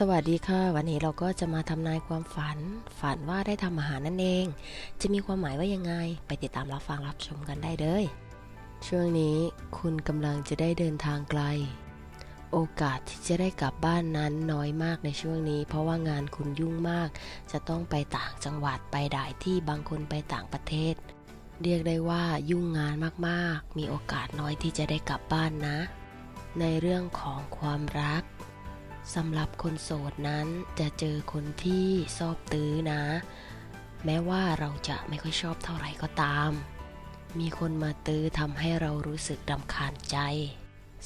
สวัสดีค่ะ วันนี้เราก็จะมาทำนายความฝัน ฝันว่าได้ทำอาหารนั่นเอง จะมีความหมายว่ายังไง ไปติดตามรับฟังรับชมกันได้เลย ช่วงนี้คุณกำลังจะได้เดินทางไกล โอกาสที่จะได้กลับบ้านนั้นน้อยมากในช่วงนี้ เพราะว่างานคุณยุ่งมาก จะต้องไปต่างจังหวัดไปหลายที่บางคนไปต่างประเทศ เรียกได้ว่ายุ่งงานมากๆ มีโอกาสน้อยที่จะได้กลับบ้านนะ ในเรื่องของความรัก สำหรับคนโสดนั้นจะเจอคนที่ชอบตื้อนะ แม้ว่าเราจะไม่ค่อยชอบเท่าไหร่ก็ตาม มีคนมาตื้อทำให้เรารู้สึกรำคาญใจ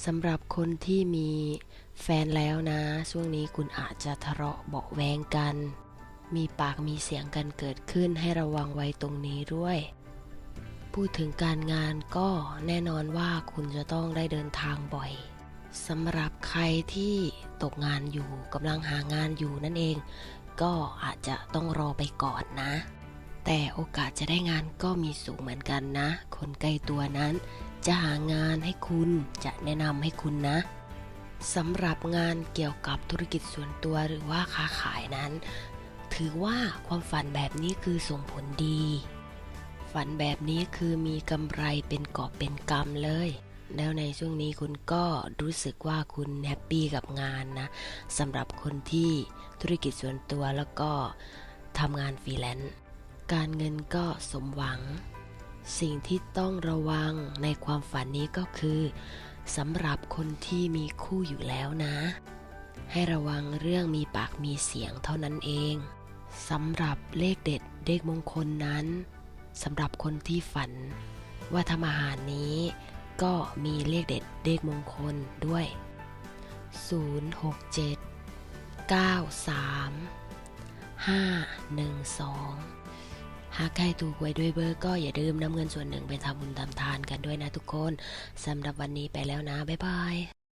สำหรับคนที่มีแฟนแล้วนะ ช่วงนี้คุณอาจจะทะเลาะเบาแวงกัน มีปากมีเสียงกันเกิดขึ้นให้ระวังไว้ตรงนี้ด้วย พูดถึงการงานก็แน่นอนว่าคุณจะต้องได้เดินทางบ่อยสำหรับใครที่ ตกงานอยู่กำลังหางานอยู่นั่นเอง ก็อาจจะต้องรอไปก่อนนะ แต่โอกาสจะได้งานก็มีสูงเหมือนกันนะ คนใกล้ตัวนั้น จะหางานให้คุณจะแนะนำให้คุณนะสำหรับงานเกี่ยวกับธุรกิจส่วนตัวหรือว่าค้าขายนั้น ถือว่าความฝันแบบนี้คือส่งผลดี ฝันแบบนี้คือมีกำไรเป็นกอบเป็นกำเลย แล้วในช่วงนี้คุณก็รู้สึกว่าคุณแฮปปี้กับงานนะสำหรับคนที่ธุรกิจส่วนตัวแล้วก็ทำงานฟรีแลนซ์การเงินก็สมหวัง สิ่งที่ต้องระวังในความฝันนี้ก็คือสำหรับคนที่มีคู่อยู่แล้วนะ ให้ระวังเรื่องมีปากมีเสียงเท่านั้นเองสำหรับเลขเด็ดเลขมงคลนั้นสำหรับคนที่ฝันว่าทำอาหารนี้ ก็มีเลขเด็ดเลขมงคลด้วย 067 93 512 หากใครถูกไว้ด้วยเบอร์ก็อย่าลืมนำเงินส่วนหนึ่งไปทำบุญทำทานกันด้วยนะทุกคนสำหรับวันนี้ไปแล้วนะ บ๊ายบาย